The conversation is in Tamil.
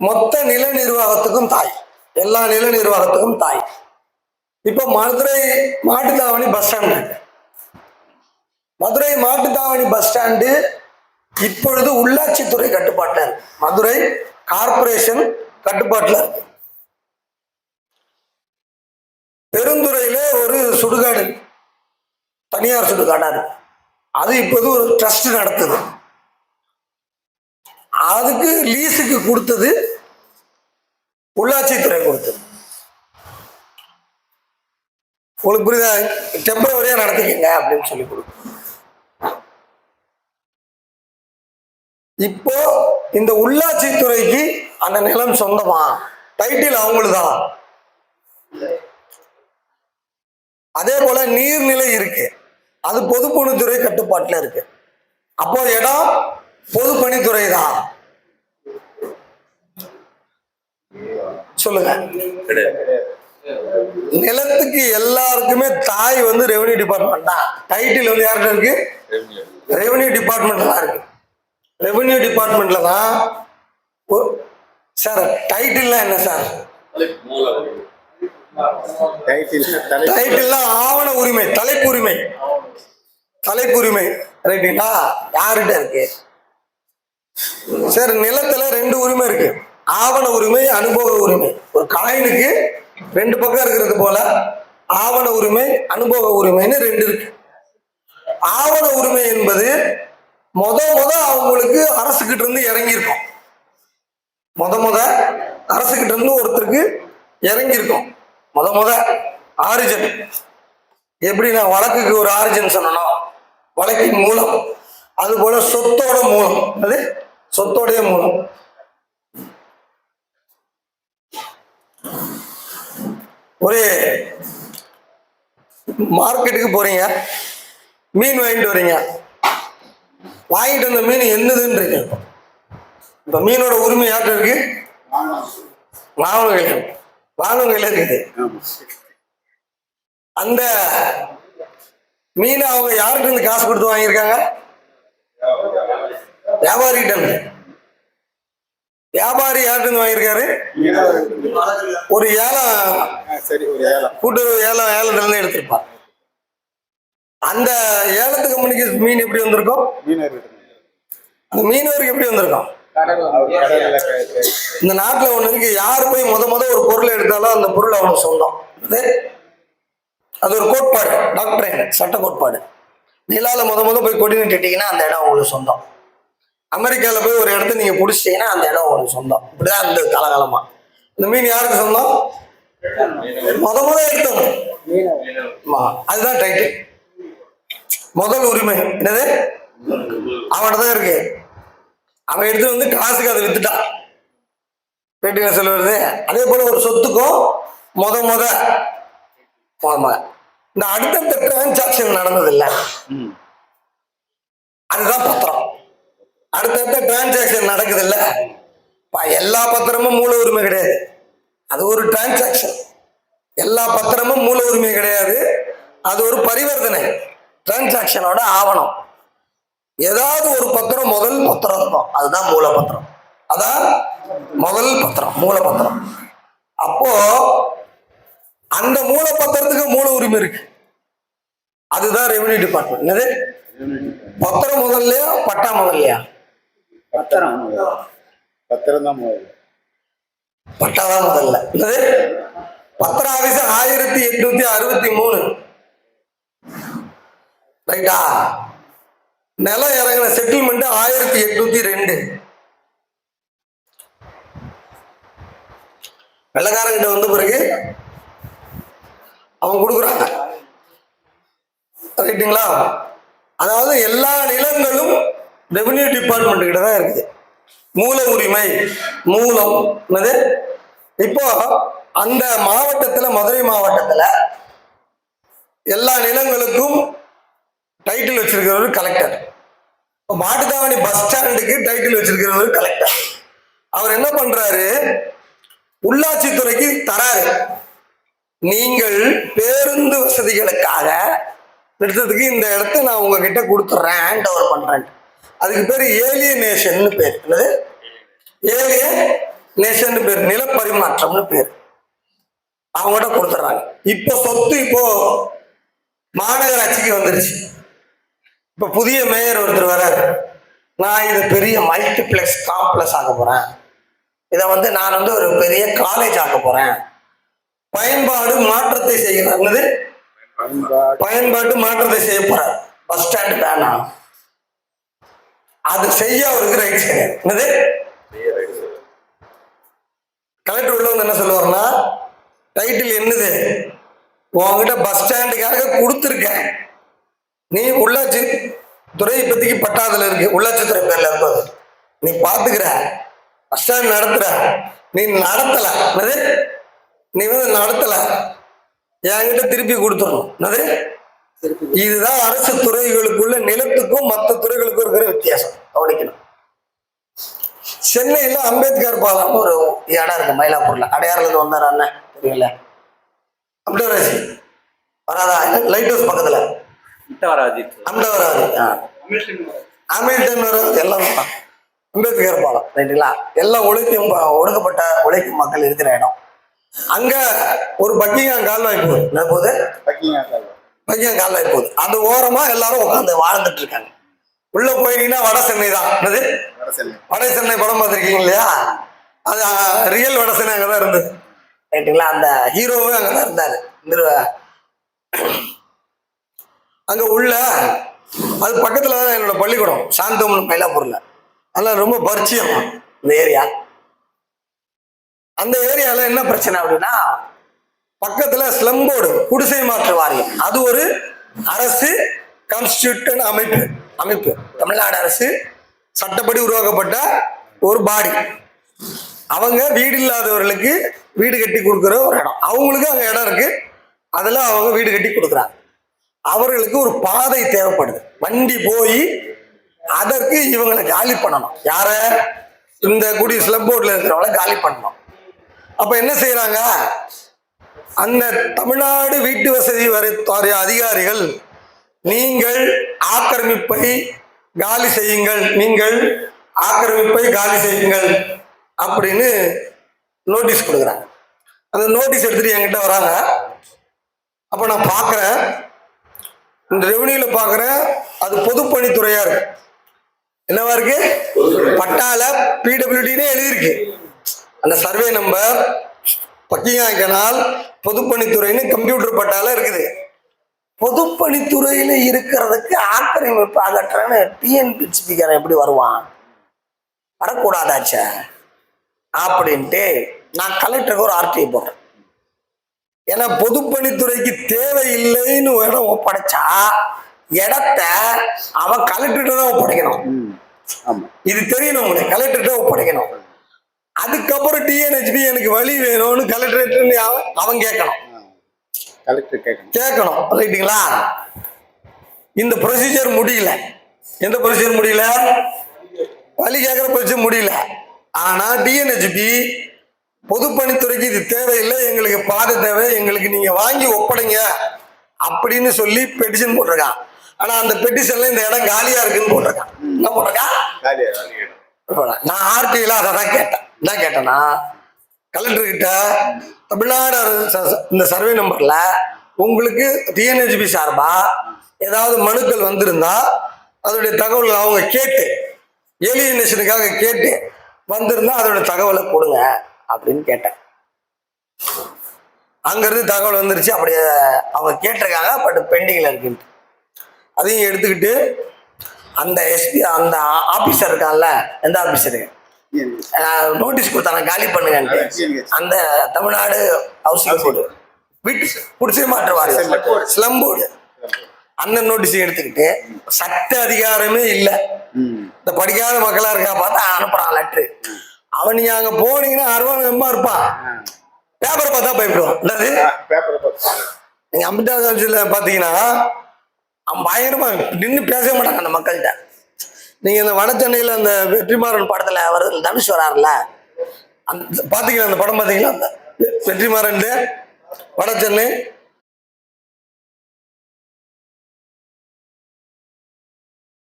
மொத்த நில நிர்வாகத்துக்கும் தாய். எல்லா நில நிர்வாகத்துக்கும் தாய். இப்போ மதுரை மாட்டுத்தாவணி பஸ் ஸ்டாண்ட் இருக்கு. மதுரை மாட்டுத்தாவணி பஸ் ஸ்டாண்டு இப்பொழுது உள்ளாட்சித்துறை கட்டுப்பாட்டில் இருக்கு. மதுரை கார்ப்பரேஷன் கட்டுப்பாட்டில் இருக்கு. பெருந்துறையில ஒரு சுடுகாடு தனியார் சுடுகாடா இருக்கு. அது இப்போது ஒரு ட்ரஸ்ட் நடத்துது. அதுக்கு லீஸுக்கு கொடுத்தது உள்ளாட்சித்துறை கொடுத்தது. உங்களுக்கு புரியுதா? டெம்பரவரியா நடத்திக்கங்க அப்படின்னு சொல்லி கொடுக்கும் இப்போ இந்த உள்ளாட்சித்துறைக்கு அந்த நிலம் சொந்தமா? டைட்டில் அவங்களுதான் அதே போல நீர்நிலை இருக்கு. அது பொதுப்பணித்துறை கட்டுப்பாட்டில் இருக்கு. அப்போ இடம் பொதுப்பணித்துறை தான் சொல்லுங்க. நிலத்துக்கு எல்லாருக்குமே தாய் வந்து ரெவன்யூ டிபார்ட்மெண்ட் தான். டைட்டில் வந்து யார்கிட்ட இருக்கு? ரெவன்யூ டிபார்ட்மெண்ட்ல தான் இருக்கு. ரெவன்யூ டிபார்ட்மெண்ட்ல தான் சார் டைட்டில்லாம் என்ன சார்? டைட்டில் ஆவண டைட்டில்லாம் ஆவண உரிமை தலைப்புரிமை. தலைப்புரிமை. ரைட்டுங்களா யார்கிட்ட இருக்கு? சார் நிலத்துல ரெண்டு உரிமை இருக்கு. ஆவண உரிமை அனுபவ உரிமை. ஒரு காயினுக்கு ரெண்டு பக்கம் இருக்கிறது போல ஆவண உரிமை அனுபவ உரிமைன்னு ரெண்டு இருக்கு. ஆவண உரிமை என்பது மொத மொத அவங்களுக்கு அரசுகிட்ட இருந்து இறங்கியிருக்கும். மொத முத அரசுகிட்ட இருந்து ஒருத்தருக்கு இறங்கியிருக்கும். மொத மொத ஆரிஜன் எப்படி நான் வழக்குக்கு ஒரு ஆரிஜன் சொன்னனோ வழக்கின் மூலம். அது போல சொத்தோட மூலம். அது சொத்தோடைய மூலம். ஒரு மார்க்கெட்டுக்கு போறீங்க. மீன் வாங்கிட்டு வர்றீங்க வாங்கிட்டு வந்த மீன் என்னதுன்றீங்க. இப்ப மீனோட உரிமை யார்கிட்ட இருக்கு? மாணவர்கள் மாணவர்கள் இருக்குது. அந்த மீனை அவங்க யார்கிட்ட இருந்து காசு கொடுத்து வாங்கியிருக்காங்க? வியாபாரிகிட்ட இருந்து. வியாபாரி இருந்து வாங்கியிருக்காரு? ஒரு ஏலம் சரி ஒரு ஏலம் கூட்டுறவு ஏலம் ஏலத்துல இருந்து எடுத்திருப்பார் அந்த ஏலத்து கம்பெனிக்கு மீன் எப்படி வந்திருக்கும்? அந்த மீனவருக்கு எப்படி வந்திருக்கும்? இந்த நாட்டுல ஒண்ணு இருக்கு யார் போய் முத முத ஒரு பொருளை எடுத்தாலும் அந்த பொருள் அவனுக்கு சொந்தம். இது அது ஒரு கோட்பாடு டாக்டரேட் சட்ட கோட்பாடு. நிலால முத முத போய் கொடி நட்டுட்டீங்கன்னா அந்த இடம் உங்களுக்கு சொந்தம். அமெரிக்கால போய் ஒரு இடத்த நீங்க பிடிச்சிட்டீங்கன்னா அந்த இடம் உங்களுக்கு சொந்தம். இப்படிதான் இந்த காலகாலமா. இந்த மீன் யாருக்கு சொந்தம்? முத முத எடுத்தவங்க. அதுதான் டைட்டில் முதல் உரிமை. என்னது? அவன்கிட்ட தான் இருக்கு. அவன் எடுத்து வந்து காசுக்கு அதை வித்துட்டான். கேட்டுங்க சொல்லுவது அதே போல ஒரு சொத்துக்கும் முத முத ஆமா இந்த அடுத்தடுத்த டிரான்சாக்ஷன் நடந்தது இல்ல. அதுதான் பத்திரம். அடுத்தடுத்த டிரான்சாக்ஷன் நடக்குது இல்ல எல்லா பத்திரமும் மூல உரிமை கிடையாது. அது ஒரு டிரான்சாக்ஷன் எல்லா பத்திரமும் மூல உரிமை கிடையாது. அது ஒரு பரிவர்த்தனை. டிரான்சாக்ஷனோட ஆவணம். ஏதாவது ஒரு பத்திரம் முதல் பத்திரம் இருக்கும். அதுதான் மூல பத்திரம். அதான் முதல் பத்திரம் மூல பத்திரம். அப்போ அந்த மூல பத்திரத்துக்கு மூல உரிமை இருக்கு. அதுதான் ரெவன்யூ டிபார்ட்மெண்ட் என்னது? பத்திரம் முதல்லயா பட்டா முதல்லயா? பத்திரம். பத்திரம் தான் முதல்ல பட்டா தான் முதல்ல. பத்திர ஆபீஸ் ஆயிரத்தி எட்நூத்தி அறுபத்தி மூணு. ரைட்டா? நிலம் இறங்கின செட்டில்மெண்ட் ஆயிரத்தி எட்நூத்தி ரெண்டு. வெள்ளக்காரங்கிட்ட வந்த பிறகு அவன் கொடுக்குறாங்க. ரைட்டுங்களா? அதாவது எல்லா நிலங்களும் ரெவன்யூ டிபார்ட்மெண்ட் கிட்ட தான் இருக்குது. மூல உரிமை மூலம் என்னது? இப்போ அந்த மாவட்டத்தில் மதுரை மாவட்டத்தில் எல்லா நிலங்களுக்கும் டைட்டில் வச்சிருக்கிறவர் கலெக்டர் மாட்டுத்தாவணி பஸ் ஸ்டாண்டுக்கு டைட்டில் வச்சிருக்கிறவர் கலெக்டர் அவர் என்ன பண்றாரு? உள்ளாட்சித்துறைக்கு தராரு. நீங்கள் பேருந்து வசதிகளுக்காக நிறுத்தத்துக்கு இந்த இடத்த நான் உங்ககிட்ட கொடுத்துட்றேன் ஹேண்ட் ஓவர் பண்றேன் அதுக்கு பேர் ஏலியனேஷன் பேர். என்னது? ஏலியன் நேஷன் பேர். நிலப்பரிமாற்றம்னு பேர். அவங்ககிட்ட கொடுத்துட்றாங்க. இப்போ சொத்து இப்போ மாநகராட்சிக்கு வந்துருச்சு. இப்போ புதிய மேயர் ஒருத்தர் வராரு. நான் இதை பெரிய மல்டிப்ளெக்ஸ் காம்ப்ளெக்ஸ் ஆக்க போறேன். இதை வந்து நான் வந்து ஒரு பெரிய காலேஜ் ஆக்க போறேன். பயன்பாடு மாற்றத்தை செய்கிறது பயன்பாடு பயன்பாட்டு மாற்றத்தை செய்ய போகிறேன் பஸ் ஸ்டாண்ட் வேணாம் அது செய்ய அவருக்கு ரைட் என்னது? கலெக்டர் உள்ள வந்து என்ன சொல்லுவாருன்னா டைட்டில் என்னது? உன்கிட்ட பஸ் ஸ்டாண்டுக்காக கொடுத்துருக்கேன். நீ உள்ளாட்சி துறை இப்போதைக்கு பட்டாதுல இருக்கு. உள்ளாட்சித்துறை பேர்ல இருப்பது நீ பாத்துக்கிற. பஸ் ஸ்டாண்ட் நடத்துற. நீ நடத்தல. என்னது? நீ வந்து நடத்தல. என்கிட்ட திருப்பி கொடுத்துடணும். என்னது? இதுதான் அரசு துறைகளுக்குள்ள நிலத்துக்கும் மற்ற துறைகளுக்கும் இருக்கிற வித்தியாசம். கவனிக்கணும். சென்னையில அம்பேத்கர் பாலம் ஒரு இடம் இருக்கு மயிலாப்பூர்ல. அடையாறுல இருந்து வந்தார் அண்ணன் தெரியல. அம்டவராஜ் வராதா? லைட் ஹவுஸ் பக்கத்துல. அம்டவராஜ் ஹாமில்டன் வராது எல்லாம். அம்பேத்கர் பாலம் ரைட்டுங்களா? எல்லாம் ஒழுக்கம் ஒடுக்கப்பட்ட உழைக்கும் மக்கள் இருக்கிற இடம். அங்க ஒரு பக்கிங்காம் கால்வாய் போகுது. போகுது? பக்கிங்கா கால்வாய். பையன் கால்வாய் போகுது. அது ஓரமா எல்லாரும் உட்காந்து வாழ்ந்துட்டு இருக்காங்க. உள்ள போயிட்டீங்கன்னா வட சென்னை தான். என்னது? வட சென்னை. படம் பார்த்துருக்கீங்க இல்லையா? அது ரியல் வட சென்னை அங்கதான் இருந்தது. ரைட்டுங்களா அந்த ஹீரோவும் அங்கதான் இருந்தாரு. நிறுவ அங்க உள்ள அது பக்கத்துல தான் என்னோட பள்ளிக்கூடம். சாந்தோம் மயிலாப்பூர்ல. அதெல்லாம் ரொம்ப பரிச்சயம். இந்த ஏரியா அந்த ஏரியால என்ன பிரச்சனை அப்படின்னா பக்கத்துல ஸ்லம் போர்டு குடிசை மாற்று வாரியம் அது ஒரு அரசு கான்ஸ்டியூட்டன் அமைப்பு. அமைப்பு. தமிழ்நாடு அரசு சட்டப்படி உருவாக்கப்பட்ட ஒரு பாடி அவங்க வீடு இல்லாதவர்களுக்கு வீடு கட்டி கொடுக்குற ஒரு இடம். அவங்களுக்கு அங்கே இடம் இருக்கு. அதில் அவங்க வீடு கட்டி கொடுக்குறாங்க. அவர்களுக்கு ஒரு பாதை தேவைப்படுது. வண்டி போய் அதற்கு இவங்களை காலி பண்ணணும். யார? இந்த குடி ஸ்லப் போர்டில் இருக்கிறவங்கள காலி பண்ணணும். அப்போ என்ன செய்யறாங்க அந்த தமிழ்நாடு வீட்டு வசதி வரை வாரிய அதிகாரிகள் நீங்கள் ஆக்கிரமிப்பை காலி செய்யுங்கள் நீங்கள் ஆக்கிரமிப்பை காலி செய்யுங்கள் அப்படின்னு நோட்டீஸ் கொடுக்குறாங்க. அந்த நோட்டீஸ் எடுத்துட்டு என்கிட்ட வராங்க. அப்போ நான் பார்க்குறேன் இந்த ரெவன்யூல பார்க்குறேன் அது பொதுப்பணித்துறையா இருக்கு. என்னவா இருக்கு? பட்டால பிடபிள்யூடினே எழுதியிருக்கு. அந்த சர்வே நம்பர் கனால் பொதுப்பணித்துறைன்னு கம்ப்யூட்டர் பட்டால இருக்குது. பொதுப்பணித்துறையில இருக்கிறதுக்கு ஆக்கிரமிப்பு அகற்றன்னு டிஎன்பிசிபிக்காரன் எப்படி வருவான்? வரக்கூடாதாச்சே? அப்படின்ட்டு நான் கலெக்டருக்கு ஒரு ஆர்டிஐ போட்டேன் ஏன்னா பொதுப்பணித்துறைக்கு தேவையில்லைன்னு ஒரு இடம் ஒப்படைச்சா இடத்த அவன் கலெக்டர்கிட்ட தான் ஒப்படைக்கணும் இது தெரியணும் உங்களுக்கு கலெக்டர்கிட்ட ஒப்படைக்கணும் அதுக்கப்புறம் டிஎன்ஹெச்பி எனக்கு வழி வேணும்னு கலெக்டரேட் அவன் கேட்கணும். கலெக்டர் கேட்கணும். கேட்கணும். ரைட்டுங்களா இந்த ப்ரொசீஜர் முடியல. எந்த ப்ரொசீஜர் முடியல? வழி கேட்குற ப்ரொசீஜர் முடியல. ஆனா டிஎன்ஹெச்பி பொதுப்பணித்துறைக்கு இது தேவையில்லை. எங்களுக்கு பாதை தேவை. எங்களுக்கு நீங்க வாங்கி ஒப்படைங்க அப்படின்னு சொல்லி பெட்டிஷன் போட்டிருக்கான். ஆனா அந்த பெட்டிஷன்ல இந்த இடம் காலியா இருக்குன்னு போட்டிருக்கான். என்ன போட்டிருக்கான்? நான் ஆர்டிஐல அதை தான் கேட்டேன். என்ன கேட்டேன்னா கலெக்டர் கிட்ட தமிழ்நாடு இந்த சர்வே நம்பர்ல உங்களுக்கு டிஎன்ஹெச்பி சார்பா ஏதாவது மனுக்கள் வந்திருந்தா அதோடைய தகவல் அவங்க கேட்டு ஏலியனேஷனுக்காக கேட்டு வந்திருந்தா அதோட தகவலை கொடுங்க அப்படின்னு கேட்டேன். அங்கிருந்து தகவல் வந்துருச்சு அப்படியே அவங்க கேட்டிருக்காங்க பட் பெண்டிங்ல இருக்குன்ட்டு. அதையும் எடுத்துக்கிட்டு அந்த எஸ்பி அந்த ஆபீசர் இருக்கான்ல எந்த ஆபீசரு நோட்டீஸ் கொடுத்தாங்க காலி பண்ணுங்கன்ட்டு. அந்த தமிழ்நாடு ஹவுசிங் போர்டு வீட்டு குடிசை மாற்று வாரியம் ஸ்லம் போர்டு அந்த நோட்டீஸ் எடுத்துக்கிட்டு சட்ட அதிகாரமே இல்லை. இந்த படிக்காத மக்களா இருக்கா பார்த்தா அனுப்புறான் லெட்ரு அவன் நீங்க அங்க போனீங்கன்னா அருவாங்க இருப்பான் பேப்பரை பார்த்தா பயப்படுவான். என்னது? நீங்க அமிதாப் காலேஜில் பார்த்தீங்கன்னா அவன் பயங்கரமா நின்று பேசவே மாட்டாங்க அந்த மக்கள்கிட்ட. நீங்க இந்த வட சென்னையில் அந்த வெற்றிமாறன் படத்துல அவர் தனுஷ் வராருல்ல? அந்த பாத்தீங்களா அந்த படம் பாத்தீங்களா அந்த வெ- வெற்றிமாறன் வட சென்னை